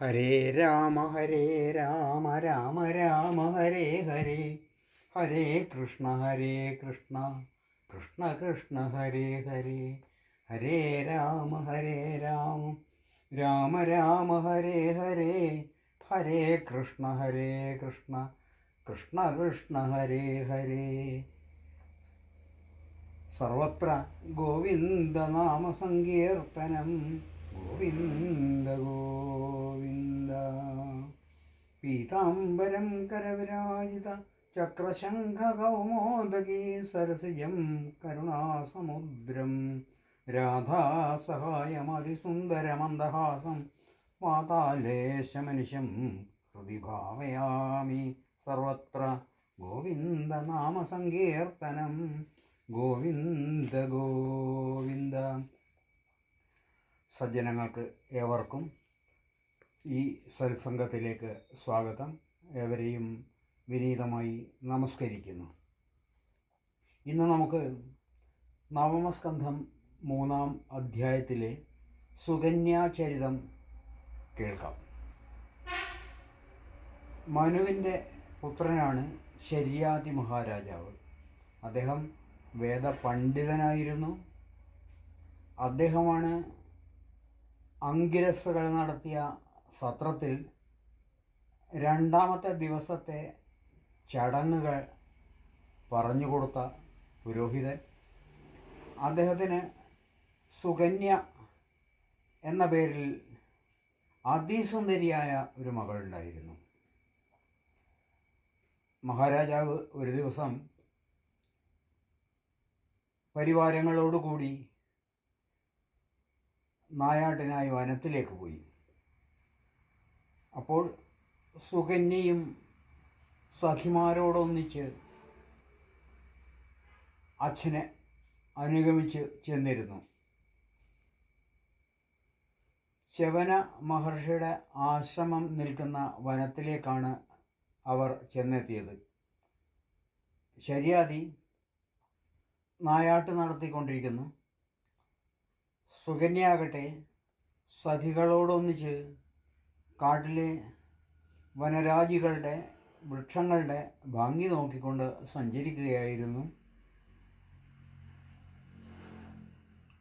ഹരേ രാമ ഹരേ രാമ രാമ രാമ ഹരേ ഹരേ. ഹരേ കൃഷ്ണ ഹരേ കൃഷ്ണ. കൃഷ്ണ കൃഷ്ണ ഹരേ ഹരേ. ഹരേ രാമ ഹരേ രാമ. രാമ രാമ ഹരേ ഹരേ. ഹരേ കൃഷ്ണ ഹരേ കൃഷ്ണ. കൃഷ്ണ കൃഷ്ണ ഹരേ ഹരേ. സർവത്ര ഗോവിന്ദനാമസങ്കീർത്തനം ഗോവിന്ദ ഗോവിന്ദ പീതാംബരം കരവിരാജിത ചക്രശംഖകൗമോദകീ കരുണാസമുദ്രം രാധാസഹായമതിസുന്ദരമന്ദഹാസം വാതാലേശമനിശം ഹൃദി ഭാവയാമി സർവത്ര ഗോവിന്ദനാമസങ്കീർത്തനം ഗോവിന്ദ ഗോവിന്ദ സജ്ജനങ്ങൾക്ക് ഏവർക്കും ഈ സത്സംഗത്തിലേക്ക് സ്വാഗതം. ഏവരെയും വിനീതമായി നമസ്കരിക്കുന്നു. ഇന്ന് നമുക്ക് നവമസ്കന്ധം മൂന്നാം അധ്യായത്തിലെ സുകന്യാചരിതം കേൾക്കാം. മനുവിന്റെ പുത്രനാണ് ശര്യാതി മഹാരാജാവ്. അദ്ദേഹം വേദപണ്ഡിതനായിരുന്നു. അദ്ദേഹമാണ് അങ്കിരസുകൾ നടത്തിയ സത്രത്തിൽ രണ്ടാമത്തെ ദിവസത്തെ ചടങ്ങുകൾ പറഞ്ഞുകൊടുത്ത പുരോഹിതൻ. അദ്ദേഹത്തിന് സുകന്യ എന്ന പേരിൽ അതിസുന്ദരിയായ ഒരു മകളുണ്ടായിരുന്നു. മഹാരാജാവ് ഒരു ദിവസം പരിവാരങ്ങളോടുകൂടി നായാട്ടിനായി വനത്തിലേക്ക് പോയി. അപ്പോൾ സുകന്യയും സഖിമാരോടൊന്നിച്ച് അച്ഛനെ അനുഗമിച്ച് ചെന്നിരുന്നു. ശവന മഹർഷിയുടെ ആശ്രമം നിൽക്കുന്ന വനത്തിലേക്കാണ് അവർ ചെന്നെത്തിയത്. ശരിയാതി നായാട്ട് നടത്തിക്കൊണ്ടിരിക്കുന്നു. സുകന്യാകട്ടെ സഖികളോടൊന്നിച്ച് കാട്ടിലെ വനരാജികളുടെ വൃക്ഷങ്ങളുടെ ഭംഗി നോക്കിക്കൊണ്ട് സഞ്ചരിക്കുകയായിരുന്നു.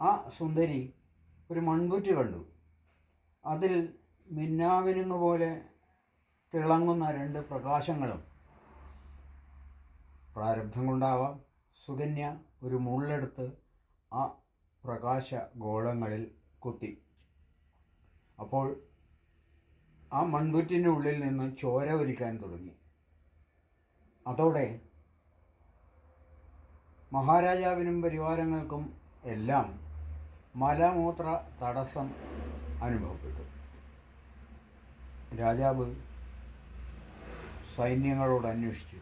ആ സുന്ദരി ഒരു മൺകുറ്റി കണ്ടു. അതിൽ മിന്നാവിനുങ്ങ് പോലെ തിളങ്ങുന്ന രണ്ട് പ്രകാശങ്ങളും. പ്രാരബ്ധം കൊണ്ടാവാം. സുകന്യ ഒരു മുള്ളെടുത്ത് ആ പ്രകാശ ഗോളങ്ങളിൽ കുത്തി. അപ്പോൾ ആ മൺകുറ്റിന്റെ ഉള്ളിൽ നിന്ന് ചോര ഒലിക്കാൻ തുടങ്ങി. അതോടെ മഹാരാജാവിനും പരിവാരങ്ങൾക്കും എല്ലാം മലമൂത്ര തടസ്സം അനുഭവപ്പെട്ടു. രാജാവ് സൈന്യങ്ങളോട് അന്വേഷിച്ചു.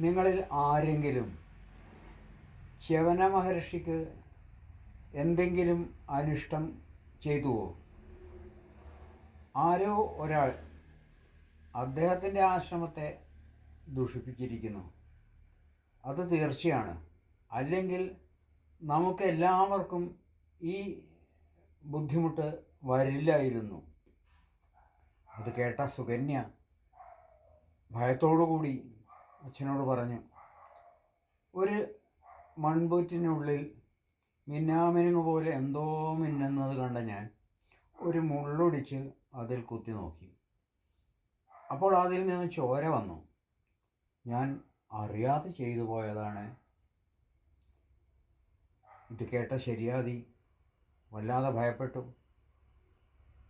നിങ്ങളിൽ ആരെങ്കിലും ശവന മഹർഷിക്ക് എന്തെങ്കിലും അനിഷ്ടം ചെയ്തുവോ? ആരോ ഒരാൾ അദ്ദേഹത്തിന്റെ ആശ്രമത്തെ ദുഷിപ്പിച്ചിരിക്കുന്നു. അത് തീർച്ചയാണ്. അല്ലെങ്കിൽ നമുക്ക് എല്ലാവർക്കും ഈ ബുദ്ധിമുട്ട് വരില്ലായിരുന്നു. അത് കേട്ട സുകന്യ ഭയത്തോടുകൂടി അച്ഛനോട് പറഞ്ഞു ഒരു മൺപൂറ്റിനുള്ളിൽ മിന്നാമിനുങ്ങ് പോലെ എന്തോ മിന്നുന്നത് കണ്ട ഞാൻ ഒരു മുള്ളൊടിച്ച് അതിൽ കുത്തി നോക്കി. അപ്പോൾ അതിൽ നിന്ന് ചോര വന്നു. ഞാൻ അറിയാതെ ചെയ്തു പോയതാണ്. ഇത് കേട്ട ശരിയാതി. വല്ലാതെ ഭയപ്പെട്ടു.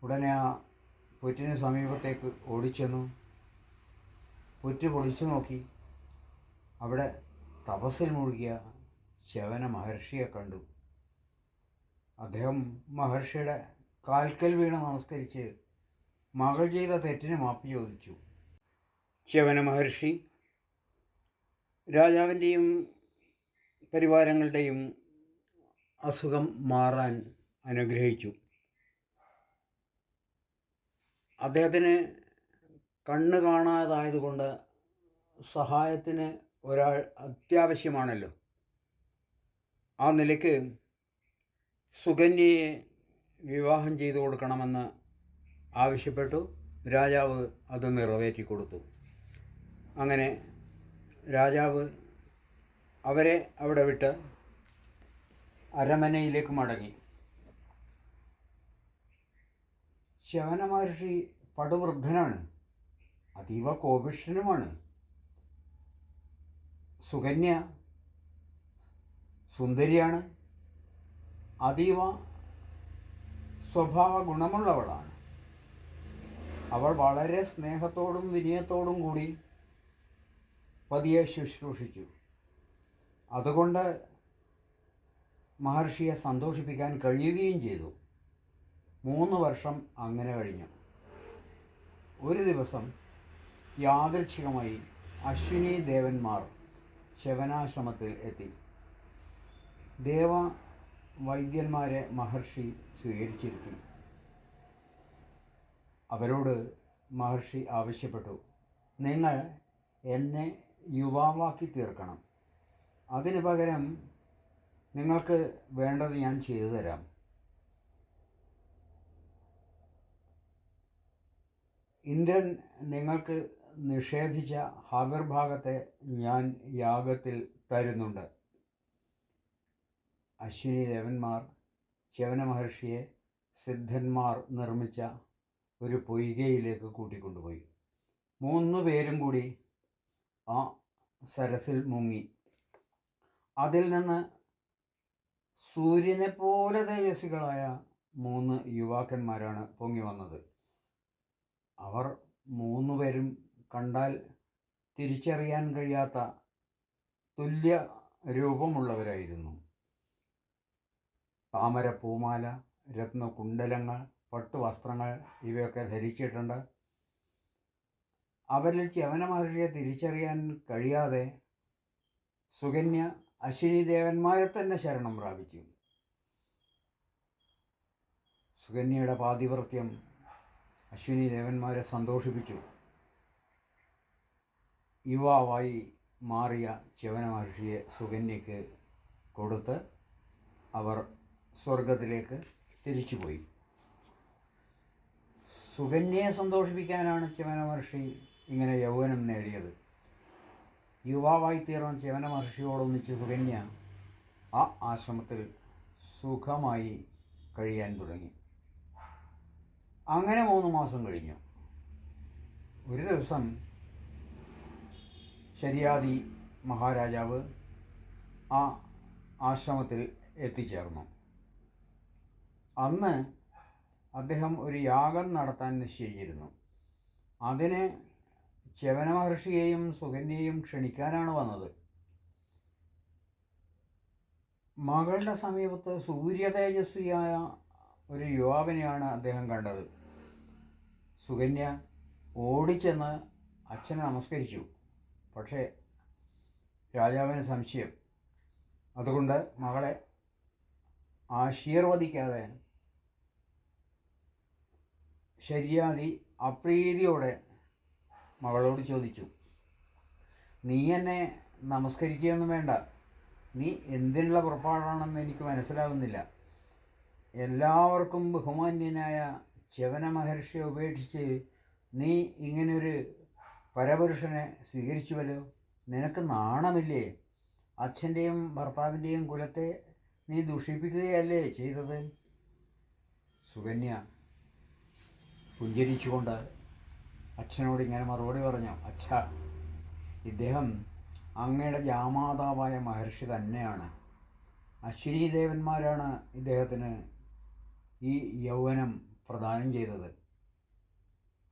ഉടനെ ആ പുറ്റിന് സമീപത്തേക്ക് ഓടിച്ചെന്നു. പുറ്റ് പൊളിച്ചു നോക്കി. അവിടെ തപസ്സിൽ മുഴുകിയ ശവന മഹർഷിയെ കണ്ടു. അദ്ദേഹം മഹർഷിയുടെ കാൽക്കൽ വീണ് നമസ്കരിച്ച് മകൾ ചെയ്ത തെറ്റിന് മാപ്പ് ചോദിച്ചു. ശവന മഹർഷി രാജാവിന്റെയും പരിവാരങ്ങളുടെയും അസുഖം മാറാൻ അനുഗ്രഹിച്ചു. അദ്ദേഹത്തിന് കണ്ണ് കാണാതായതുകൊണ്ട് സഹായത്തിന് ഒരാൾ അത്യാവശ്യമാണല്ലോ. ആ നിലയ്ക്ക് സുകന്യയെ വിവാഹം ചെയ്തു കൊടുക്കണമെന്ന് ആവശ്യപ്പെട്ടു. രാജാവ് അത് നിറവേറ്റി കൊടുത്തു. അങ്ങനെ രാജാവ് അവരെ അവിടെ വിട്ട് അരമനയിലേക്ക് മടങ്ങി. ശവന മഹർഷി പടുവൃദ്ധനാണ്. അതീവ കോപിഷ്ഠനുമാണ്. സുകന്യ സുന്ദരിയാണ്. അതീവ സ്വഭാവ ഗുണമുള്ളവളാണ് അവൾ വളരെ സ്നേഹത്തോടും വിനയത്തോടും കൂടി പതിയെ ശുശ്രൂഷിച്ചു. അതുകൊണ്ട് മഹർഷിയെ സന്തോഷിപ്പിക്കാൻ കഴിയുകയും ചെയ്തു. മൂന്ന് വർഷം അങ്ങനെ കഴിഞ്ഞു. ഒരു ദിവസം യാദൃച്ഛികമായി അശ്വിനി ദേവന്മാർ ശവനാശ്രമത്തിൽ എത്തി. ദേവ വൈദ്യന്മാരെ മഹർഷി സ്വീകരിച്ചിരുത്തി. അവരോട് മഹർഷി ആവശ്യപ്പെട്ടു നിങ്ങൾ എന്നെ യുവാവാക്കി തീർക്കണം. അതിനു പകരം നിങ്ങൾക്ക് വേണ്ടത് ഞാൻ ചെയ്തു തരാം. ഇന്ദ്രൻ നിങ്ങൾക്ക് നിഷേധിച്ച ഹവിർഭാഗത്തെ ഞാൻ യാഗത്തിൽ തരുന്നുണ്ട്. അശ്വിനി ദേവന്മാർ ശവന മഹർഷിയെ സിദ്ധന്മാർ നിർമ്മിച്ച ഒരു പൊയ്കയിലേക്ക് കൂട്ടിക്കൊണ്ടുപോയി. മൂന്ന് പേരും കൂടി ആ സരസിൽ മുങ്ങി. അതിൽ നിന്ന് സൂര്യനെ പോലെ തേജസ്വികളായ മൂന്ന് യുവാക്കന്മാരാണ് പൊങ്ങി വന്നത്. അവർ മൂന്ന് പേരും കണ്ടാൽ തിരിച്ചറിയാൻ കഴിയാത്ത തുല്യ രൂപമുള്ളവരായിരുന്നു. താമര പൂമാല രത്നകുണ്ടലങ്ങൾ പട്ടുവസ്ത്രങ്ങൾ ഇവയൊക്കെ ധരിച്ചിട്ടുണ്ട്. അവരിൽ ചവന മഹർഷിയെ തിരിച്ചറിയാൻ കഴിയാതെ സുകന്യ അശ്വിനി ദേവന്മാരെ തന്നെ ശരണം പ്രാപിച്ചു. സുകന്യയുടെ പാതിവൃത്യം അശ്വിനി ദേവന്മാരെ സന്തോഷിപ്പിച്ചു. യുവാവായി മാറിയ ചവന മഹർഷിയെ സുകന്യയ്ക്ക് കൊടുത്ത് അവർ സ്വർഗത്തിലേക്ക് തിരിച്ചുപോയി. സുകന്യയെ സന്തോഷിപ്പിക്കാനാണ് ചിവന മഹർഷി ഇങ്ങനെ യൗവനം നേടിയത്. യുവാവായി തീർന്ന ചിവന മഹർഷിയോടൊന്നിച്ച് സുകന്യ ആ ആശ്രമത്തിൽ സുഖമായി കഴിയാൻ തുടങ്ങി. അങ്ങനെ മൂന്ന് മാസം കഴിഞ്ഞു. ഒരു ദിവസം ശരിയാതി മഹാരാജാവ് ആ ആശ്രമത്തിൽ എത്തിച്ചേർന്നു. അന്ന് അദ്ദേഹം ഒരു യാഗം നടത്താൻ നിശ്ചയിച്ചിരുന്നു. അതിന് ചവന മഹർഷിയെയും സുകന്യയും ക്ഷണിക്കാനാണ് വന്നത്. മകളുടെ സമീപത്ത് സൂര്യ തേജസ്വിയായ ഒരു യുവാവിനെയാണ് അദ്ദേഹം കണ്ടത്. സുകന്യ ഓടിച്ചെന്ന് അച്ഛനെ നമസ്കരിച്ചു. പക്ഷേ രാജാവിന് സംശയം. അതുകൊണ്ട് മകളെ ആശീർവദിക്കാതെ ശരിയാതി അപ്രീതിയോടെ മകളോട് ചോദിച്ചു. നീ എന്നെ നമസ്കരിക്കുകയൊന്നും വേണ്ട. നീ എന്തിനുള്ള പുറപ്പാടാണെന്ന് എനിക്ക് മനസ്സിലാവുന്നില്ല. എല്ലാവർക്കും ബഹുമാന്യനായ ചവന മഹർഷിയെ ഉപേക്ഷിച്ച് നീ ഇങ്ങനൊരു പരപുരുഷനെ സ്വീകരിച്ചുവല്ലോ? നിനക്ക് നാണമില്ലേ? അച്ഛന്റെയും ഭർത്താവിന്റെയും കുലത്തെ നീ ദുഷിപ്പിക്കുകയല്ലേ ചെയ്തത്? സുകന്യ പുഞ്ചരിച്ചുകൊണ്ട് അച്ഛനോട് ഇങ്ങനെ മറുപടി പറഞ്ഞു അച്ഛ ഇദ്ദേഹം അങ്ങയുടെ ജാമാതാവായ മഹർഷി തന്നെയാണ്. അശ്വിനി ദേവന്മാരാണ് ഇദ്ദേഹത്തിന് ഈ യൗവനം പ്രദാനം ചെയ്തത്.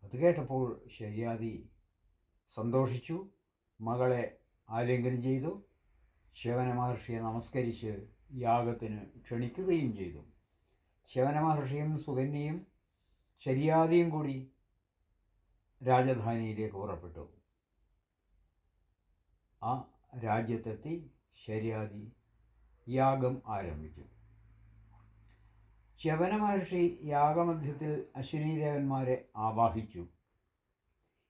അത് കേട്ടപ്പോൾ ശരിയാതി സന്തോഷിച്ചു മകളെ ആലിംഗനം ചെയ്തു ശിവന മഹർഷിയെ നമസ്കരിച്ച് യാഗത്തിന് ക്ഷണിക്കുകയും ചെയ്തു. ശിവന മഹർഷിയും സുകന്യയും ശരിയാതിയും കൂടി രാജധാനിയിലേക്ക് പുറപ്പെട്ടു. ആ രാജ്യത്തെത്തി ശരിയാദി യാഗം ആരംഭിച്ചു. ശവന മഹർഷി യാഗമധ്യത്തിൽ അശ്വിനീദേവന്മാരെ ആവാഹിച്ചു.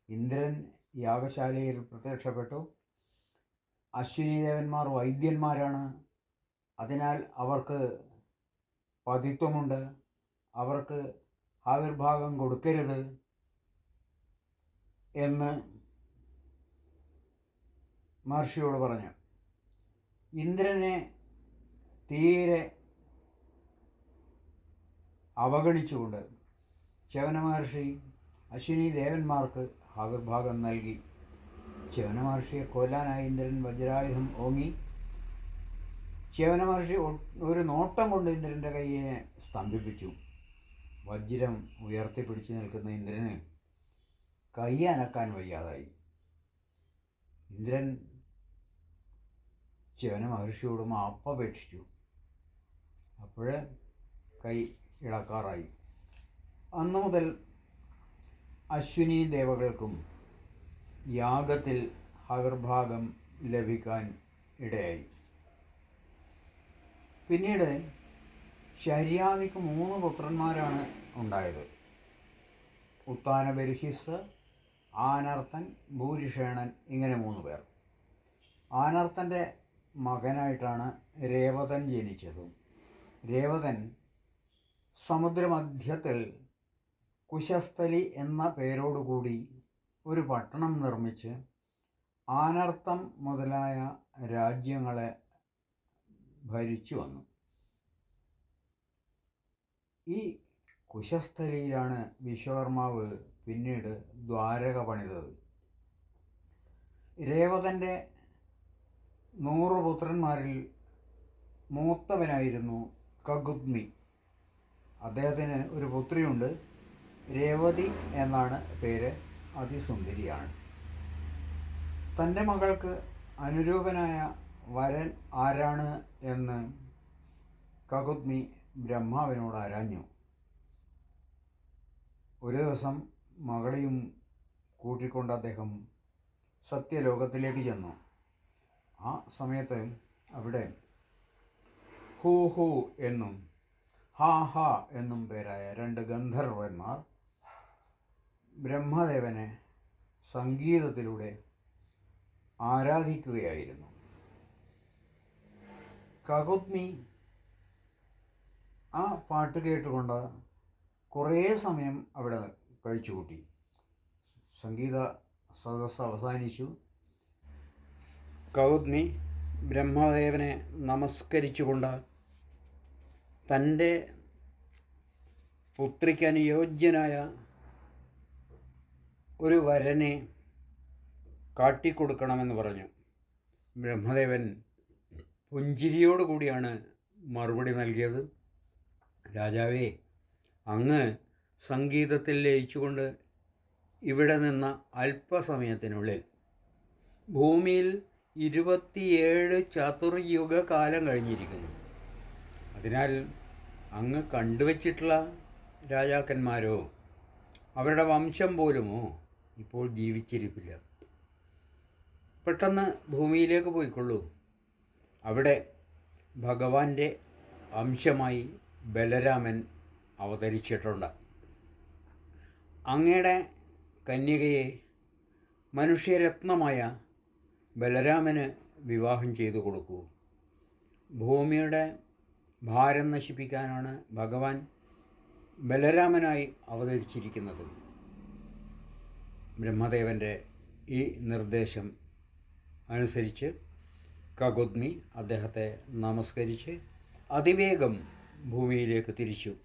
ഇന്ദ്രൻ യാഗശാലയിൽ പ്രത്യക്ഷപ്പെട്ടു. അശ്വിനീദേവന്മാർ വൈദ്യന്മാരാണ്. അതിനാൽ അവർക്ക് പതിത്വമുണ്ട്. അവർക്ക് ആവിർഭാഗം കൊടുക്കരുത് എന്ന് മഹർഷിയോട് പറഞ്ഞു. ഇന്ദ്രനെ തീരെ അവഗണിച്ചുകൊണ്ട് ചവന മഹർഷി അശ്വിനി ദേവന്മാർക്ക് ആവിർഭാഗം നൽകി. ചവന മഹർഷിയെ കൊല്ലാനായി ഇന്ദ്രൻ വജ്രായുധം ഓങ്ങി. ചവന മഹർഷി ഒരു നോട്ടം കൊണ്ട് ഇന്ദ്രന്റെ കൈയെ സ്തംഭിപ്പിച്ചു. വജ്രം ഉയർത്തിപ്പിടിച്ച് നിൽക്കുന്ന ഇന്ദ്രന് കൈ അനക്കാൻ വയ്യാതായി. ഇന്ദ്രൻ ശിവന മഹർഷിയോട് മാപ്പപേക്ഷിച്ചു അപ്പോഴ് കൈ ഇളക്കാറായി. അന്നു മുതൽ അശ്വിനി ദേവകൾക്കും യാഗത്തിൽ ആവിർഭാഗം ലഭിക്കാൻ ഇടയായി. പിന്നീട് ശര്യാദിക്ക് മൂന്ന് പുത്രന്മാരാണ് ഉണ്ടായത്. ഉത്താന ബർഹിസ് ആനർത്തൻ ഭൂരിഷേണൻ ഇങ്ങനെ മൂന്ന് പേർ. ആനർത്തന്റെ മകനായിട്ടാണ് രേവതൻ ജനിച്ചത്. രേവതൻ സമുദ്രമധ്യത്തിൽ കുശസ്ഥലി എന്ന പേരോടുകൂടി ഒരു പട്ടണം നിർമ്മിച്ച് ആനർത്തം മുതലായ രാജ്യങ്ങളെ ഭരിച്ചു വന്നു. ഈ കുശസ്ഥലിയിലാണ് വിശ്വകർമാവ് പിന്നീട് ദ്വാരക പണിതത്. രേവതന്റെ നൂറ് പുത്രന്മാരിൽ മൂത്തവനായിരുന്നു കഗുദ്മി. അദ്ദേഹത്തിന് ഒരു പുത്രിയുണ്ട്. രേവതി എന്നാണ് പേര്. അതിസുന്ദരിയാണ്. തന്റെ മകൾക്ക് അനുരൂപനായ വരൻ ആരാണ് എന്ന് കകുദ്മി ബ്രഹ്മാവിനോട് ആരാഞ്ഞു? ഒരു ദിവസം മകളെയും കൂട്ടിക്കൊണ്ട് അദ്ദേഹം സത്യലോകത്തിലേക്ക് ചെന്നു. ആ സമയത്ത് അവിടെ ഹൂ ഹൂ എന്നും ഹാ ഹാ എന്നും പേരായ രണ്ട് ഗന്ധർവന്മാർ ബ്രഹ്മദേവനെ സംഗീതത്തിലൂടെ ആരാധിക്കുകയായിരുന്നു. കകുത്മി ആ പാട്ട് കേട്ടുകൊണ്ട് കുറേ സമയം അവിടെ കഴിച്ചു കൂട്ടി സംഗീത സദസ്സ് അവസാനിച്ചു. കൗദ്മി ബ്രഹ്മദേവനെ നമസ്കരിച്ചുകൊണ്ട് തന്റെ പുത്രിക്ക് അനുയോജ്യനായ ഒരു വരനെ കാട്ടിക്കൊടുക്കണമെന്ന് പറഞ്ഞു. ബ്രഹ്മദേവൻ പുഞ്ചിരിയോടുകൂടിയാണ് മറുപടി നൽകിയത്. രാജാവേ അങ്ങ് സംഗീതത്തിൽ ലയിച്ചുകൊണ്ട് ഇവിടെ നിന്ന അല്പസമയത്തിനുള്ളിൽ ഭൂമിയിൽ ഇരുപത്തിയേഴ് ചതുർയുഗ കാലം കഴിഞ്ഞിരിക്കുന്നു. അതിനാൽ അങ്ങ് കണ്ടുവച്ചിട്ടുള്ള രാജാക്കന്മാരോ അവരുടെ വംശം പോലുമോ ഇപ്പോൾ ജീവിച്ചിരിപ്പില്ല. പെട്ടെന്ന് ഭൂമിയിലേക്ക് പോയിക്കൊള്ളൂ. അവിടെ ഭഗവാന്റെ അംശമായി ബലരാമൻ അവതരിച്ചിട്ടുണ്ട്. അങ്ങയുടെ കന്യകയെ മനുഷ്യരത്നമായ ബലരാമന് വിവാഹം ചെയ്തു കൊടുക്കൂ. ഭൂമിയുടെ ഭാരം നശിപ്പിക്കാനാണ് ഭഗവാൻ ബലരാമനായി അവതരിച്ചിരിക്കുന്നത്. ബ്രഹ്മദേവന്റെ ഈ നിർദ്ദേശം അനുസരിച്ച് കകുദ്മി അദ്ദേഹത്തെ നമസ്കരിച്ച് അതിവേഗം ഭൂമിയിലേക്ക് തിരിച്ചു.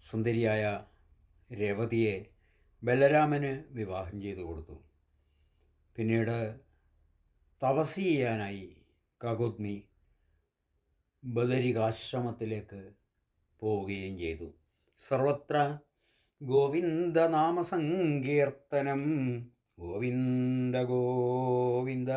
സുന്ദരിയായ രേവതിയെ ബലരാമന് വിവാഹം ചെയ്തു കൊടുത്തു. പിന്നീട് തപസ് ചെയ്യാനായി കകുദ്മി ബദരികാശ്രമത്തിലേക്ക് പോവുകയും ചെയ്തു. സർവത്ര ഗോവിന്ദനാമസങ്കീർത്തനം ഗോവിന്ദ ഗോവിന്ദ.